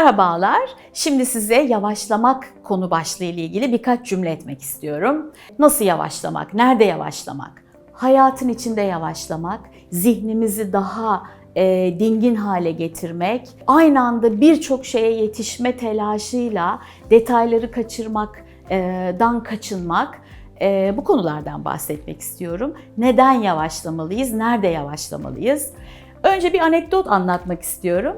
Merhabalar. Şimdi size yavaşlamak konu başlığı ile ilgili birkaç cümle etmek istiyorum. Nasıl yavaşlamak? Nerede yavaşlamak? Hayatın içinde yavaşlamak, zihnimizi daha e, dingin hale getirmek, aynı anda birçok şeye yetişme telaşıyla detayları kaçırmaktan kaçınmak, e, bu konulardan bahsetmek istiyorum. Neden yavaşlamalıyız? Nerede yavaşlamalıyız? Önce bir anekdot anlatmak istiyorum.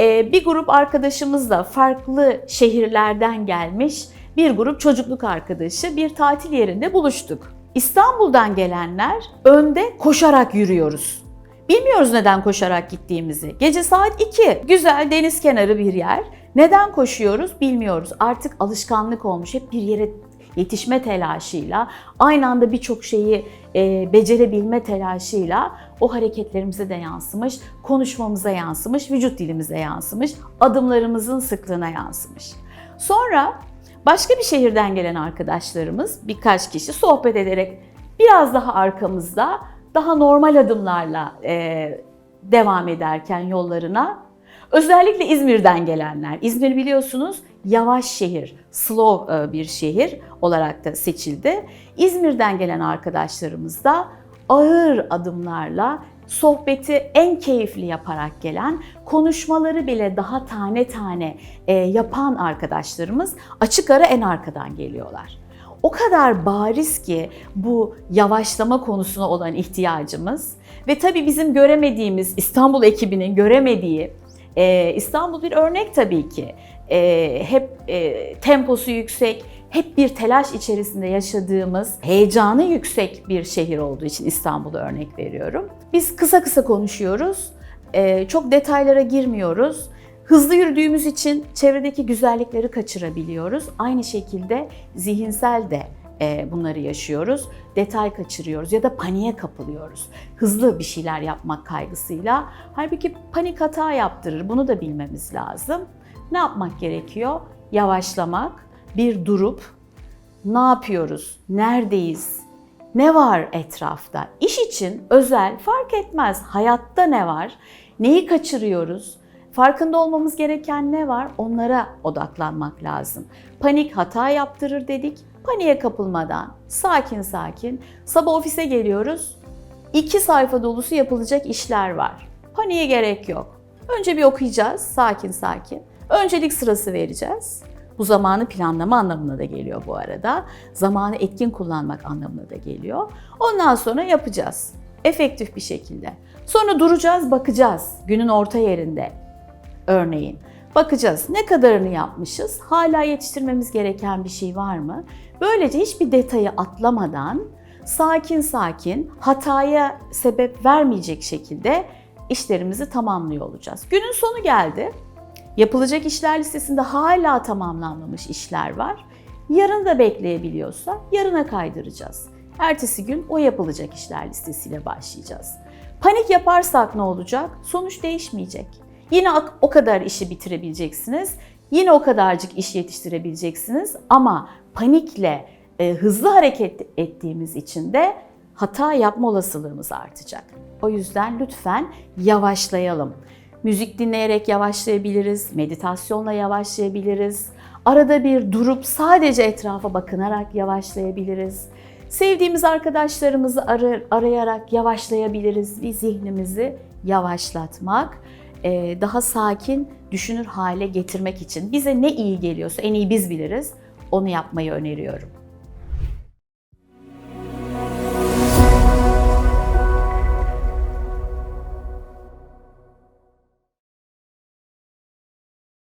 E, bir grup arkadaşımızla farklı şehirlerden gelmiş bir grup çocukluk arkadaşı bir tatil yerinde buluştuk. İstanbul'dan gelenler önde koşarak yürüyoruz. Bilmiyoruz neden koşarak gittiğimizi. Gece saat 2. Güzel deniz kenarı bir yer. Neden koşuyoruz bilmiyoruz. Artık alışkanlık olmuş. Hep bir yere yetişme telaşıyla, aynı anda birçok şeyi e, becerebilme telaşıyla o hareketlerimize de yansımış, konuşmamıza yansımış, vücut dilimize yansımış, adımlarımızın sıklığına yansımış. Sonra başka bir şehirden gelen arkadaşlarımız, birkaç kişi sohbet ederek biraz daha arkamızda, daha normal adımlarla e, devam ederken yollarına Özellikle İzmir'den gelenler. İzmir biliyorsunuz yavaş şehir, slow e, bir şehir olarak da seçildi. İzmir'den gelen arkadaşlarımız da ağır adımlarla sohbeti en keyifli yaparak gelen, konuşmaları bile daha tane tane e, yapan arkadaşlarımız açık ara en arkadan geliyorlar. O kadar bariz ki bu yavaşlama konusuna olan ihtiyacımız ve tabii bizim göremediğimiz İstanbul ekibinin göremediği ee, İstanbul bir örnek tabii ki. Ee, hep e, temposu yüksek, hep bir telaş içerisinde yaşadığımız, heyecanı yüksek bir şehir olduğu için İstanbul'u örnek veriyorum. Biz kısa kısa konuşuyoruz, ee, çok detaylara girmiyoruz. Hızlı yürüdüğümüz için çevredeki güzellikleri kaçırabiliyoruz. Aynı şekilde zihinsel de bunları yaşıyoruz. Detay kaçırıyoruz ya da paniğe kapılıyoruz. Hızlı bir şeyler yapmak kaygısıyla. Halbuki panik hata yaptırır. Bunu da bilmemiz lazım. Ne yapmak gerekiyor? Yavaşlamak, bir durup ne yapıyoruz? Neredeyiz? Ne var etrafta? İş için özel fark etmez. Hayatta ne var? Neyi kaçırıyoruz? Farkında olmamız gereken ne var? Onlara odaklanmak lazım. Panik hata yaptırır dedik. Paniğe kapılmadan sakin sakin sabah ofise geliyoruz. İki sayfa dolusu yapılacak işler var. Paniğe gerek yok. Önce bir okuyacağız sakin sakin. Öncelik sırası vereceğiz. Bu zamanı planlama anlamına da geliyor bu arada. Zamanı etkin kullanmak anlamına da geliyor. Ondan sonra yapacağız. Efektif bir şekilde. Sonra duracağız, bakacağız. Günün orta yerinde örneğin. Bakacağız ne kadarını yapmışız, hala yetiştirmemiz gereken bir şey var mı? Böylece hiçbir detayı atlamadan sakin sakin hataya sebep vermeyecek şekilde işlerimizi tamamlıyor olacağız. Günün sonu geldi. Yapılacak işler listesinde hala tamamlanmamış işler var. Yarın da bekleyebiliyorsa yarına kaydıracağız. Ertesi gün o yapılacak işler listesiyle başlayacağız. Panik yaparsak ne olacak? Sonuç değişmeyecek. Yine o kadar işi bitirebileceksiniz. Yine o kadarcık iş yetiştirebileceksiniz ama panikle e, hızlı hareket ettiğimiz için de hata yapma olasılığımız artacak. O yüzden lütfen yavaşlayalım. Müzik dinleyerek yavaşlayabiliriz, meditasyonla yavaşlayabiliriz. Arada bir durup sadece etrafa bakınarak yavaşlayabiliriz. Sevdiğimiz arkadaşlarımızı ar- arayarak yavaşlayabiliriz ve zihnimizi yavaşlatmak daha sakin, düşünür hale getirmek için bize ne iyi geliyorsa en iyi biz biliriz onu yapmayı öneriyorum.